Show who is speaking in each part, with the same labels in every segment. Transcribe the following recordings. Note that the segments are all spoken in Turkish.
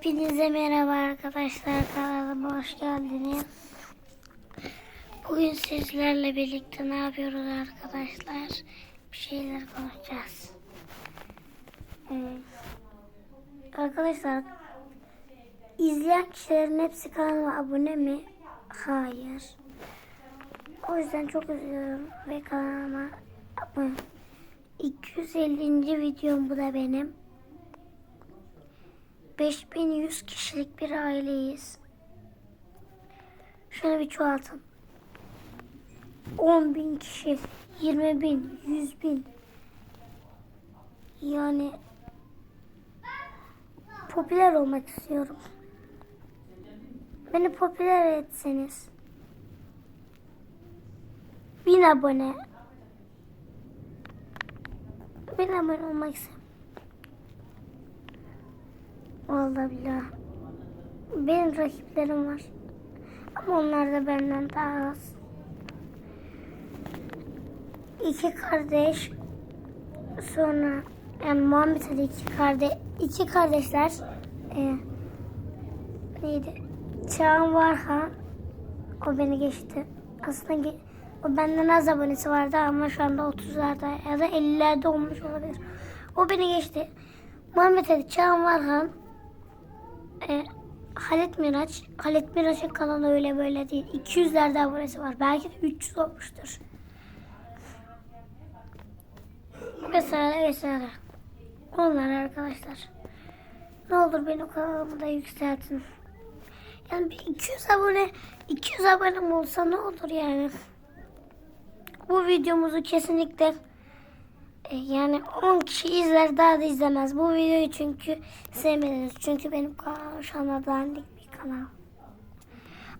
Speaker 1: Hepinize merhaba arkadaşlar kanalıma hoş geldiniz. Bugün sizlerle birlikte ne yapıyoruz arkadaşlar? Bir şeyler konuşacağız. Evet. Arkadaşlar izleyen kişilerin hepsi kanalıma abone mi? Hayır. O yüzden çok üzülüyorum ve kanalıma abone. 250. videom bu da benim. 5100 kişilik bir aileyiz. Şöyle bir çoğaltın. 10 bin kişi, 20 bin, 100 bin. Yani popüler olmak istiyorum. Beni popüler etseniz. Bin abone. Bin abone olmak istiyorum. Vallahi billahi. Benim rakiplerim var. Ama onlar da benden daha az. İki kardeş sonra yani Muhammed Ali iki kardeş iki kardeşler e, neydi? Çağan Varhan o beni geçti. Aslında ge- o benden az abonesi vardı ama şu anda 30'larda ya da 50'lerde olmuş olabilir. O beni geçti. Muhammed Ali, Çağan Varhan, e, Halit Miraç. Halit Miraç'ın kanalı öyle böyle değil. 200'lerde abonesi var. Belki de 300 olmuştur. Vesaire vesaire. Onlar arkadaşlar. Ne olur benim kanalımı da yükseltin. Yani bir 200 abone 200 abonem olsa ne olur yani. Bu videomuzu kesinlikle yani 10 kişi izler daha da izlemez. Bu videoyu çünkü sevmediniz. Çünkü benim kanalım şu anda dandik bir kanal.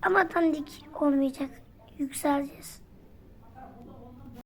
Speaker 1: Ama dandik olmayacak. Yükseleceğiz.